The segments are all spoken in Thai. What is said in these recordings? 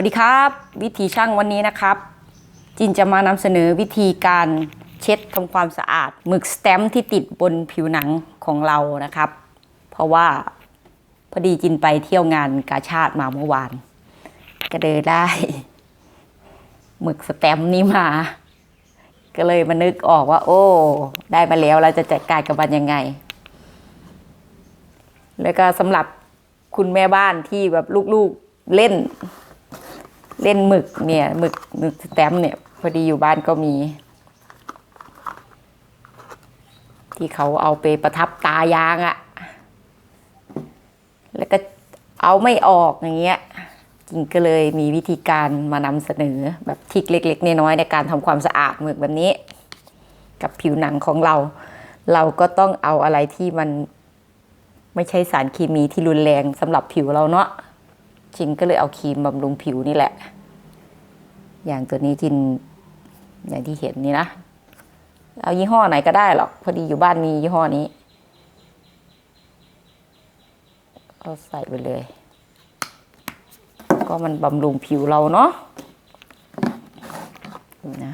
วัสดีครับ วิธีช่างวันนี้นะครับ จินจะมานำเสนอวิธีการเช็ดทำความสะอาดหมึกสแตมป์ที่ติดบนผิวหนังของเรานะครับ เพราะว่าพอดีจินไปเที่ยวงานกาชาติมาเมื่อวาน ก็เลยได้หมึกสแตมป์นี้มา ก็เลยมานึกออกว่า โอ้ ได้มาแล้วเราจะจัดการกับมันยังไง แล้วก็สำหรับคุณแม่บ้านที่แบบลูกๆเล่น เล่นหมึกเนี่ยหมึกหมึกสแตมเนี่ย พอดีอยู่บ้านก็มี ที่เขาเอาไปประทับตายางอะแล้วก็เอาไม่ออกอย่างเงี้ยจริงก็เลยมีวิธีการมานำเสนอแบบทิกเล็ก ๆน้อยๆในการทำความสะอาดหมึกแบบนี้ กับผิวหนังของเรา เราก็ต้องเอาอะไรที่มันไม่ใช่สารเคมีที่รุนแรงสำหรับผิวเราเนาะ ทินก็เลยเอาครีมบำรุงผิวนี่แหละ อย่างตัวนี้ทินอย่างที่เห็นนี่นะ เอายี่ห้อไหนก็ได้หรอก พอดีอยู่บ้านมียี่ห้อนี้ก็ใส่ไปเลย ก็มันบำรุงผิวเราเนาะนะ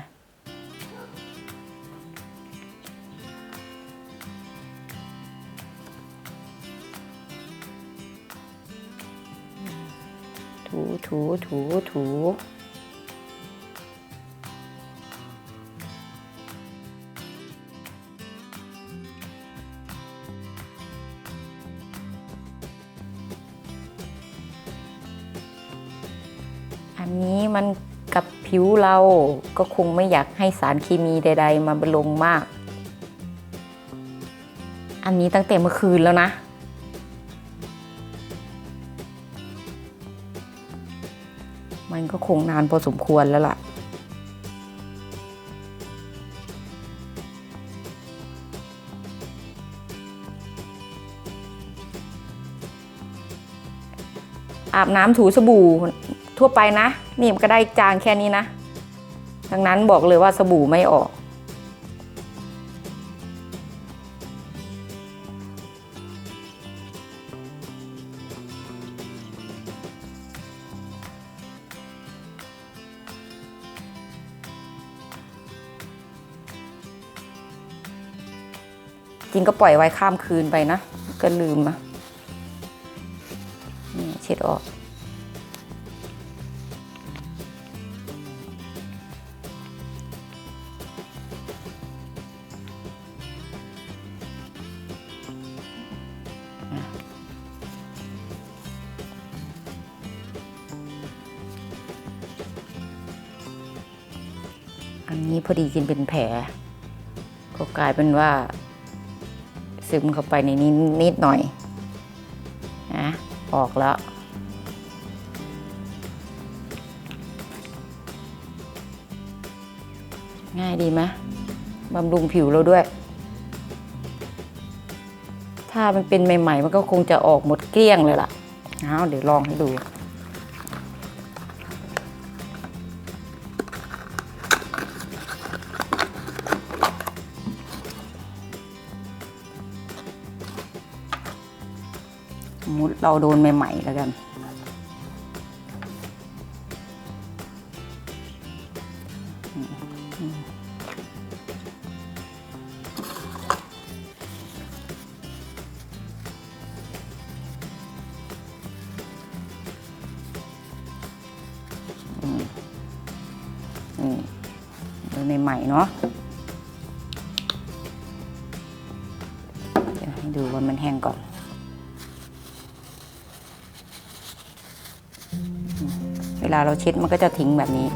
ถูถูถูถูอันนี้มันกับผิวเราก็คงไม่อยากให้สารเคมีใด ๆ มาบลงมาก อันนี้ตั้งแต่เมื่อคืนแล้วนะ มันก็คงนานพอสมควรแล้วล่ะ อาบน้ำถูสบู่ทั่วไปนะ นี่มันก็ได้จางแค่นี้นะ ดังนั้นบอกเลยว่าสบู่ไม่ออก ริงก็ปล่อยไว้ข้ามคืนไปนะ ก็ลืมอะนี่เช็ดออก อันนี้พอดีกินเป็นแผลก็กลายเป็นว่า ซึมเข้าไปในนี้นิดหน่อยนะออกแล้ว ง่ายดีไหมบำรุงผิวเราด้วย ถ้ามันเป็นใหม่ ๆ มันก็คงจะออกหมดเกลี้ยงเลยล่ะ เอาเดี๋ยวลองให้ดู สมมุติเราโดนใหม่ๆแล้วกัน นี่โดนใหม่ๆเนาะเดี๋ยวให้ดูว่ามันแห้งก่อน เวลาเราเช็ดมันก็จะทิ้งแบบนี้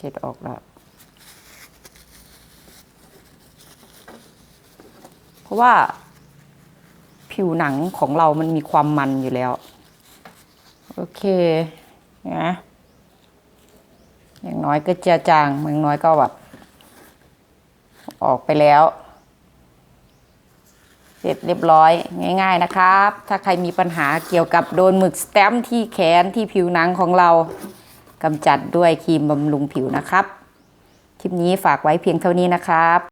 เช็ดออกแล้ว เพราะว่าผิวหนังของเรามันมีความมันอยู่แล้ว โอเคนะอย่างน้อยก็เจือจางอย่างน้อยก็แบบออกไปแล้ว เสร็จเรียบร้อยง่าย ๆนะครับ ถ้าใครมีปัญหาเกี่ยวกับโดนหมึกสแตมป์ที่แขนที่ผิวหนังของเรา กำจัดด้วยครีมบำรุงผิวนะครับ คลิปนี้ฝากไว้เพียงเท่านี้นะครับ